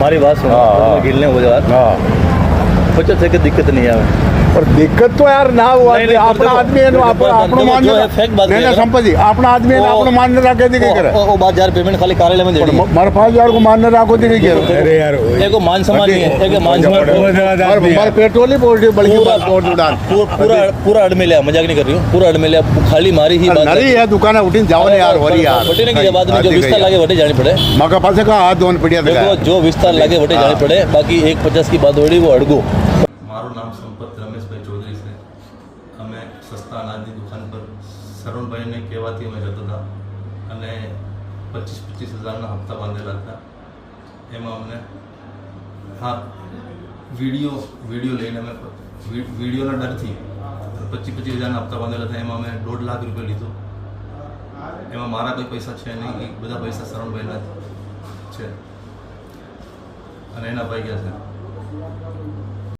મારી વાત સુનો ગીલને બોલ્યો હા. बचत है कि दिक्कत नहीं આવે પણ દિક્કત તો યાર ના હોય આપણા આદમી એનું આપણો માન નહીં સંપત્તિ આપણા આદમી એનું આપણો માન ન के થી કરે ઓ 5000 पेमेंट खाली कार्यालय में दे देड़ी મારા 5000 को मान ना રાખो થી नहीं करे? अरे यार देखो मान सम्मान नहीं है एक मान सम्मान और मार पेट्रोल ही बोल रही बल्कि बोल उड़ान। पूरा पूरा अड़ मिले मज़ाक नहीं कर रही हूँ। पूरा अड़ मिले खाली मारी ही बात नहीं है। दुकान उठिन जाओ ने यार वरी यार। वटी के बाद में जो विस्तार लागे वटे जानी पड़े। मका पास का हाथ धोन पड़िया देखो जो विस्तार लागे वटे जानी पड़े बाकी 150 की बात होड़ी वो अड़गो। મારું નામ સંપત રમેશભાઈ ચૌધરી છે. અમે સસ્તા અનાજની દુકાન પર સરુણભાઈને કહેવાથી અમે જતા હતા અને પચીસ પચીસ હજારના હપ્તા બાંધેલા હતા. એમાં અમને હા, વીડિયો વીડિયો લઈને અમે વિડીયોના ડરથી પચીસ પચીસ હજારના હપ્તા બાંધેલા હતા. એમાં અમે દોઢ લાખ રૂપિયા લીધો. એમાં મારા કોઈ પૈસા છે નહીં, એ બધા પૈસા શરણભાઈના છે. અને એના ભાઈ ગયા છે.